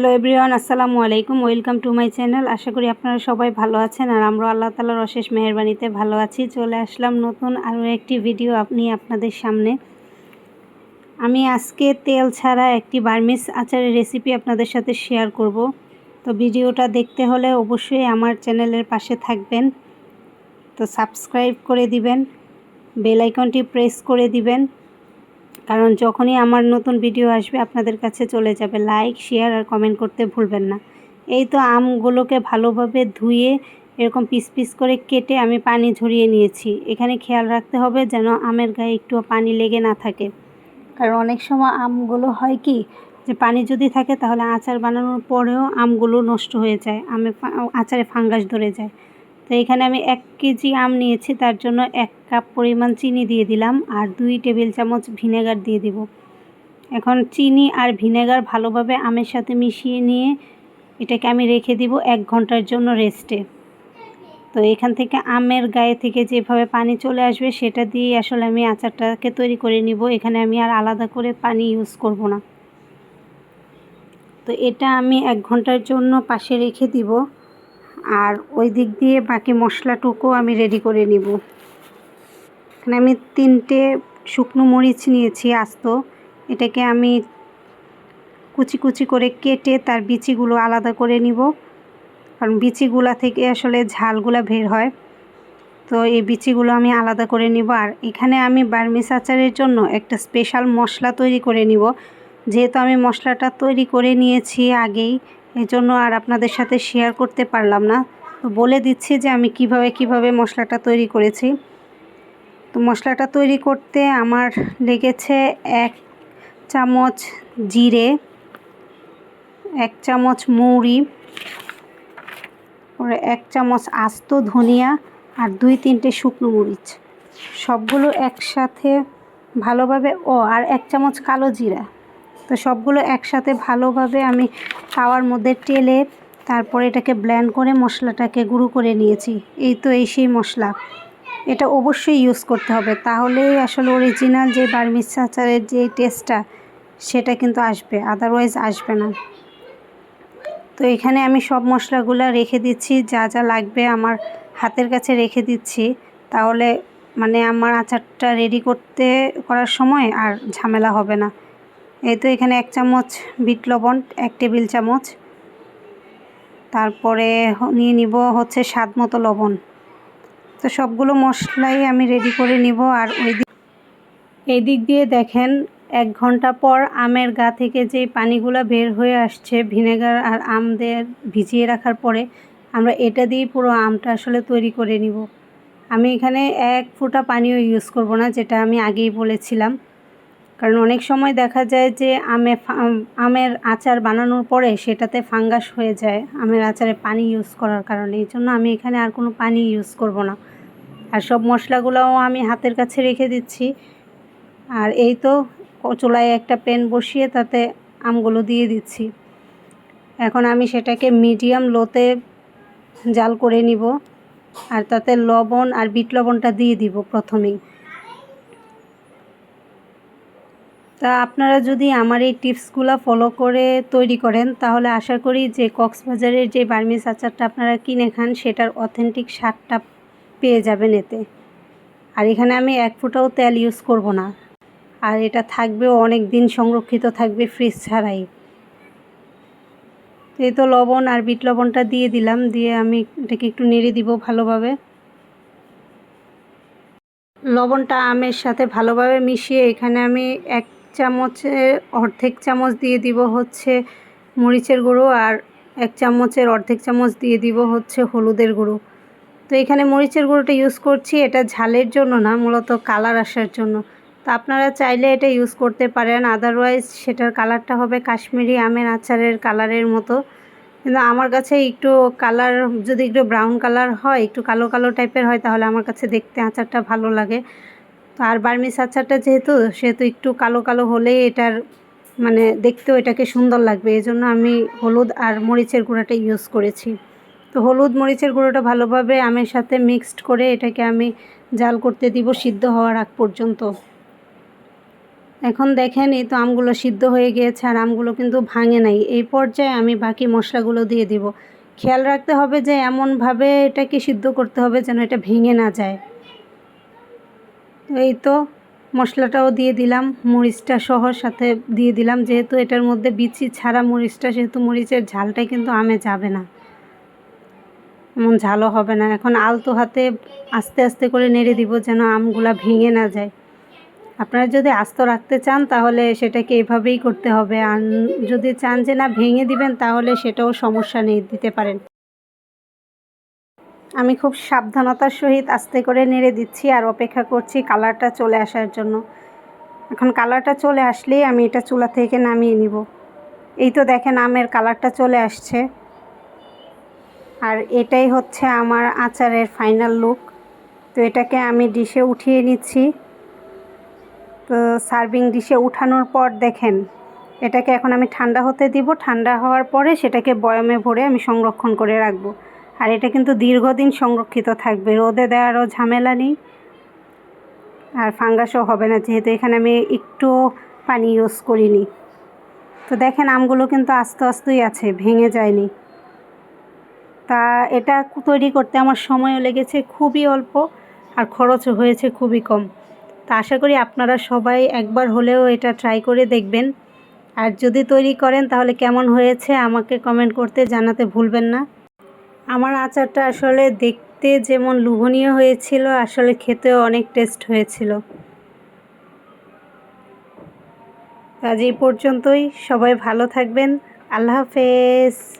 Hello everyone, আসসালামু আলাইকুম। Welcome to my channel. আশা করি আপনারা সবাই ভালো আছেন আর আমরা আল্লাহ তালার অশেষ মেহরবানিতে ভালো আছি। চলে আসলাম নতুন আরও একটি ভিডিও আপনি আপনাদের সামনে। আমি আজকে তেল ছাড়া একটি বার্মিস আচারের রেসিপি আপনাদের সাথে শেয়ার করব। তো ভিডিওটা দেখতে হলে অবশ্যই আমার চ্যানেলের পাশে থাকবেন। তো সাবস্ক্রাইব করে দিবেন বেল আইকনটি প্রেস করে দিবেন। কারণ যখনই আমার নতুন ভিডিও আসবে, আপনাদের কাছে চলে যাবে। লাইক শেয়ার আর কমেন্ট করতে ভুলবেন না। এই তো আমগুলোকে ভালোভাবে ধুয়ে, এরকম পিস পিস করে কেটে আমি পানি ঝরিয়ে নিয়েছি। এখানে খেয়াল রাখতে হবে যেন আমের গায়ে একটু পানি লেগে না থাকে। কারণ অনেক সময় আমগুলো হয় কি, যে পানি যদি থাকে তাহলে আচার বানানোর পরেও আমগুলো নষ্ট হয়ে যায়। আমে আচারে ফাঙ্গাস ধরে যায়। তো এখানে আমি এক কেজি আম নিয়েছি, তার জন্য এক কাপ পরিমাণ চিনি দিয়ে দিলাম আর দুই টেবিল চামচ ভিনেগার দিয়ে দিব। এখন চিনি আর ভিনেগার ভালোভাবে আমের সাথে মিশিয়ে নিয়ে এটাকে আমি রেখে দিব এক ঘণ্টার জন্য রেস্টে। তো এখান থেকে আমের গায়ে থেকে যেভাবে পানি চলে আসবে, সেটা দিয়ে আসলে আমি আচারটাকে তৈরি করে নিব। এখানে আমি আর আলাদা করে পানি ইউজ করব না। তো এটা আমি এক ঘণ্টার জন্য পাশে রেখে দিব। আর ওই দিক দিয়ে বাকি মশলাটুকু আমি রেডি করে নিব। এখানে আমি তিনটে শুকনো মরিচ নিয়েছি আস্ত। এটাকে আমি কুচি কুচি করে কেটে তার বিচিগুলো আলাদা করে নিব। কারণ বিচিগুলা থেকে আসলে ঝালগুলা বের হয়। তো এই বিচিগুলো আমি আলাদা করে নিব। আর এখানে আমি বার্মিস আচারের জন্য একটা স্পেশাল মশলা তৈরি করে নিব। যেহেতু আমি মশলাটা তৈরি করে নিয়েছি আগেই এই জন্য আর আপনাদের সাথে শেয়ার করতে পারলাম না। তো বলে দিচ্ছি যে আমি কীভাবে কীভাবে মশলাটা তৈরি করেছি। তো মশলাটা তৈরি করতে আমার লেগেছে এক চামচ জিরে, এক চামচ মৌরি, পরে এক চামচ আস্ত ধনিয়া আর দুই তিনটে শুকনো মরিচ। সবগুলো একসাথে ভালোভাবে ও, আর এক চামচ কালো জিরা। তো সবগুলো একসাথে ভালোভাবে আমি খাওয়ার মধ্যে টেলে তারপরে এটাকে ব্ল্যান্ড করে মশলাটাকে গুঁড়ো করে নিয়েছি। এই তো এই সেই মশলা। এটা অবশ্যই ইউজ করতে হবে। তাহলেই আসলে অরিজিনাল যে বার্মিস আচারের যে টেস্টটা সেটা কিন্তু আসবে। আদারওয়াইজ আসবে না। তো এখানে আমি সব মশলাগুলো রেখে দিচ্ছি। যা যা লাগবে আমার হাতের কাছে রেখে দিচ্ছি। তাহলে মানে আমার আচারটা রেডি করতে, করার সময় আর ঝামেলা হবে না। এই তো এখানে এক চামচ বিট লবণ, এক টেবিল চামচ। তারপরে নিয়ে নিব হচ্ছে স্বাদ মতো লবণ। তো সবগুলো মশলাই আমি রেডি করে নিব আর ওই দিক এই দিক দিয়ে দেখেন, এক ঘণ্টা পর আমের গা থেকে যে পানিগুলো বের হয়ে আসছে, ভিনেগার আর আমদের ভিজিয়ে রাখার পরে, আমরা এটা দিয়ে পুরো আমটা আসলে তৈরি করে নিব। আমি এখানে এক ফোঁটা পানিও ইউজ করব না, যেটা আমি আগেই বলেছিলাম। কারণ অনেক সময় দেখা যায় যে আমে আমের আচার বানানোর পরে সেটাতে ফাঙ্গাস হয়ে যায়, আমের আচারে পানি ইউজ করার কারণে। এই জন্য আমি এখানে আর কোনো পানি ইউজ করব না। আর সব মশলাগুলোও আমি হাতের কাছে রেখে দিচ্ছি। আর এই তো চুলায় একটা প্যান বসিয়ে তাতে আমগুলো দিয়ে দিচ্ছি। এখন আমি সেটাকে মিডিয়াম লোতে জাল করে নিব। আর তাতে লবণ আর বিট লবণটা দিয়ে দিব প্রথমেই। তা আপনারা যদি আমার এই টিপসগুলো ফলো করে তৈরি করেন, তাহলে আশা করি যে কক্সবাজারের যে বার্মিস আচারটা আপনারা কিনে খান, সেটার অথেন্টিক স্বাদটা পেয়ে যাবেন এতে। আর এখানে আমি এক ফুটাও তেল ইউজ করব না। আর এটা থাকবেও অনেক দিন সংরক্ষিত থাকবে ফ্রিজ ছাড়াই। এই তো লবণ আর বিট লবণটা দিয়ে দিলাম, দিয়ে আমি এটাকে একটু নেড়ে দিব ভালোভাবে। লবণটা আমের সাথে ভালোভাবে মিশিয়ে এখানে আমি এক চামচের অর্ধেক চামচ দিয়ে দিব হচ্ছে মরিচের গুঁড়ো আর এক চামচের অর্ধেক চামচ দিয়ে দিব হচ্ছে হলুদের গুঁড়ো। তো এখানে মরিচের গুঁড়োটা ইউজ করছি, এটা ঝালের জন্য না, মূলত কালার আসার জন্য। তো আপনারা চাইলে এটা ইউজ করতে পারেন আদারওয়াইজ সেটার কালারটা হবে কাশ্মীরি আমের আচারের কালারের মতো। কিন্তু আমার কাছে একটু কালার যদি একটু ব্রাউন কালার হয়, একটু কালো কালো টাইপের হয়, তাহলে আমার কাছে দেখতে আচারটা ভালো লাগে। তো আর বার্মিস আচারটা যেহেতু, সেহেতু একটু কালো কালো হলেই এটার মানে দেখতেও এটাকে সুন্দর লাগবে। এই জন্য আমি হলুদ আর মরিচের গুঁড়োটা ইউজ করেছি। তো হলুদ মরিচের গুঁড়োটা ভালোভাবে আমের সাথে মিক্সড করে এটাকে আমি জাল করতে দিব সিদ্ধ হওয়ার আগ পর্যন্ত। এখন দেখেন এই তো আমগুলো সিদ্ধ হয়ে গিয়েছে আর আমগুলো কিন্তু ভাঙে নাই। এই পর্যায়ে আমি বাকি মশলাগুলো দিয়ে দিব। খেয়াল রাখতে হবে যে এমনভাবে এটাকে সিদ্ধ করতে হবে যেন এটা ভেঙে না যায়। এই তো মশলাটাও দিয়ে দিলাম, মরিচটা সহ সাথে দিয়ে দিলাম, যেহেতু এটার মধ্যে বিচি ছাড়া মরিচটা, সেহেতু মরিচের ঝালটাই কিন্তু আমে যাবে না। এমন ঝালও হবে না। এখন আলতো হাতে আস্তে আস্তে করে নেড়ে দিব যেন আমগুলা ভেঙে না যায়। আপনারা যদি আস্ত রাখতে চান তাহলে সেটাকে এভাবেই করতে হবে। আর যদি চান যে না ভেঙে দিবেন তাহলে সেটাও সমস্যা নেই, দিতে পারেন। আমি খুব সাবধানতার সহিত আস্তে করে নেড়ে দিচ্ছি আর অপেক্ষা করছি কালারটা চলে আসার জন্য। এখন কালারটা চলে আসলেই আমি এটা চুলা থেকে নামিয়ে নিব। এই তো দেখেন আমের কালারটা চলে আসছে। আর এটাই হচ্ছে আমার আচারের ফাইনাল লুক তো এটাকে আমি ডিশে উঠিয়ে নিচ্ছি। তো সার্ভিং ডিশে উঠানোর পর দেখেন, এটাকে এখন আমি ঠান্ডা হতে দিব। ঠান্ডা হওয়ার পরে সেটাকে বয়মে ভরে আমি সংরক্ষণ করে রাখব। আর এটা কিন্তু দীর্ঘদিন সংরক্ষিত থাকবে। রোদে দেওয়ারও ঝামেলা নেই। আর ফাঙ্গাসও হবে না, যেহেতু এখানে আমি একটু পানি ইউজ করিনি। তো দেখেন আমগুলো কিন্তু আস্তে আস্তেই আছে, ভেঙে যায়নি। তা এটা তৈরি করতে আমার সময়ও লেগেছে, খুবই অল্প আর খরচও হয়েছে খুবই কম। তা আশা করি আপনারা সবাই একবার হলেও এটা ট্রাই করে দেখবেন। আর যদি তৈরি করেন তাহলে কেমন হয়েছে আমাকে কমেন্ট করতে জানাতে ভুলবেন না। আমার আচারটা আসলে দেখতে যেমন লোভনীয় হয়েছিল, আসলে খেতেও অনেক টেস্ট হয়েছিল। আজ এই পর্যন্তই। সবাই ভালো থাকবেন। আল্লাহ হাফেজ।